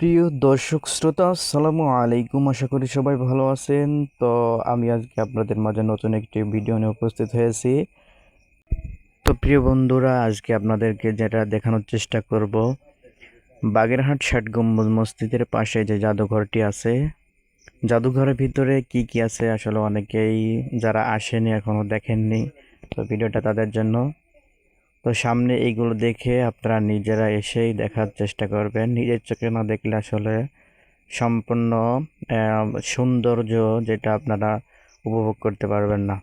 প্রিয় দর্শক শ্রোতা, আসসালামু আলাইকুম। আশা করি সবাই ভালো আছেন। তো আমি আজকে আপনাদের মাঝে নতুন একটি ভিডিও নিয়ে উপস্থিত হয়েছি। তো প্রিয় বন্ধুরা, আজকে আপনাদেরকে যেটা দেখানোর চেষ্টা করব, বাগেরহাট ষাট গম্বুজ মসজিদের পাশে যে জাদুঘরটি আছে। জাদুঘরের ভিতরে কি কি আছে আসলে অনেকেই যারা আসেনি এখনও দেখেননি। তো ভিডিওটা তাদের জন্য তো সামনে এইগুলো দেখে আপনারা নিজেরা এসেই দেখার চেষ্টা করবেন। নিজের চোখে না দেখলে আসলে সম্পূর্ণ সৌন্দর্য যেটা আপনারা উপভোগ করতে পারবেন না।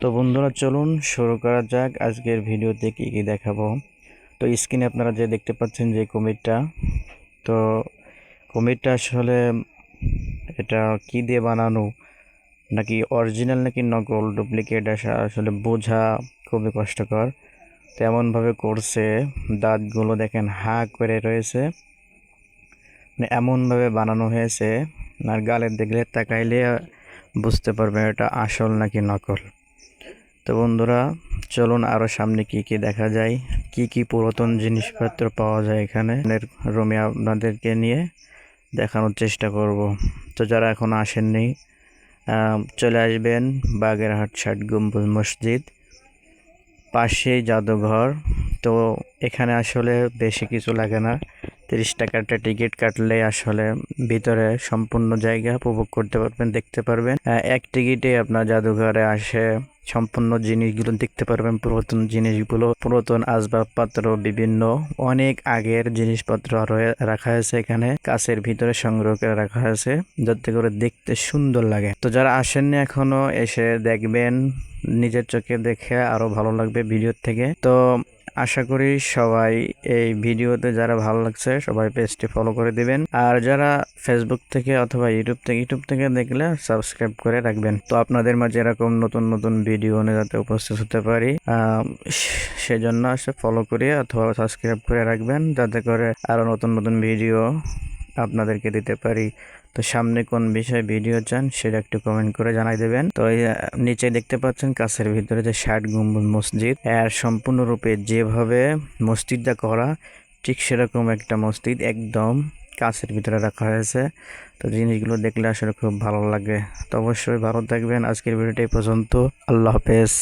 তো বন্ধুরা, চলুন শুরু করা যাক। আজকের ভিডিওতে কী কী দেখাবো? তো স্ক্রিনে আপনারা যে দেখতে পাচ্ছেন যে কুমিরটা, তো কুমিরটা আসলে এটা কি দিয়ে বানানো? নাকি অরিজিনাল নাকি নকল? ডুপ্লিকেট আসলে বোঝা খুবই কষ্টকর। তেমনভাবে করছে, দাঁতগুলো দেখেন হা করে রয়েছে। মানে এমনভাবে বানানো হয়েছে, আর গালের দেখলে তাকাইলে বুঝতে পারবেন এটা আসল নাকি নকল। তো বন্ধুরা, চলুন আরও সামনে কি কি দেখা যায়, কি কি পুরাতন জিনিসপত্র পাওয়া যায় এখানে। রুমে আপনাদেরকে নিয়ে দেখানোর চেষ্টা করব। তো যারা এখনও আসেননি চলে আসবেন বাগেরহাট ষাট গম্বুজ মসজিদ। পাশেই জাদুঘর। তো এখানে আসলে বেশি কিছু লাগে না। তিরিশ টাকাটা টিকিট কাটলে আসলে ভিতরে সম্পূর্ণ জায়গা উপভোগ করতে পারবেন, দেখতে পারবেন। এক টিকিটে আপনার জাদুঘরে আসে সম্পূর্ণ জিনিসগুলো দেখতে পারবেন, পুরাতন জিনিসগুলো। পুরাতন আসবাবপত্র, বিভিন্ন অনেক আগের জিনিসপত্র রয়ে রাখা হয়েছে এখানে। কাছের ভিতরে সংগ্রহ করে রাখা হয়েছে, যাতে করে দেখতে সুন্দর লাগে। তো যারা আসেননি এখনও, এসে দেখবেন, নিজের চোখে দেখে আরও ভালো লাগবে ভিডিওর থেকে। তো আশা করি সবাই এই ভিডিওতে যারা ভালো লাগছে, সবাই পেজটি ফলো করে দিবেন। আর যারা ফেসবুক থেকে অথবা ইউটিউব থেকে ইউটিউব থেকে দেখলে সাবস্ক্রাইব করে রাখবেন। তো আপনাদের মাঝে এরকম নতুন নতুন ভিডিও নিয়ে যাতে উপস্থিত হতে পারি সে- সেজন্য আসে ফলো করে অথবা সাবস্ক্রাইব করে রাখবেন, যাতে করে আরও নতুন নতুন ভিডিও আপনাদেরকে দিতে পারি। তো সামনে কোন বিষয়ে ভিডিও চান সেটা একটু কমেন্ট করে জানাই দেবেন। তো নিচে দেখতে পাচ্ছেন কাছের ভিতরে যে ষাট গম্বুজ মসজিদ। এর সম্পূর্ণরূপে যেভাবে মসজিদটা করা, ঠিক সেরকম একটা মসজিদ একদম কাছের ভিতরে রাখা হয়েছে। তো জিনিসগুলো দেখলে আসলে খুব ভালো লাগে। তো অবশ্যই ভালো থাকবেন। আজকের ভিডিওটা এই পর্যন্ত। আল্লাহ হাফেজ।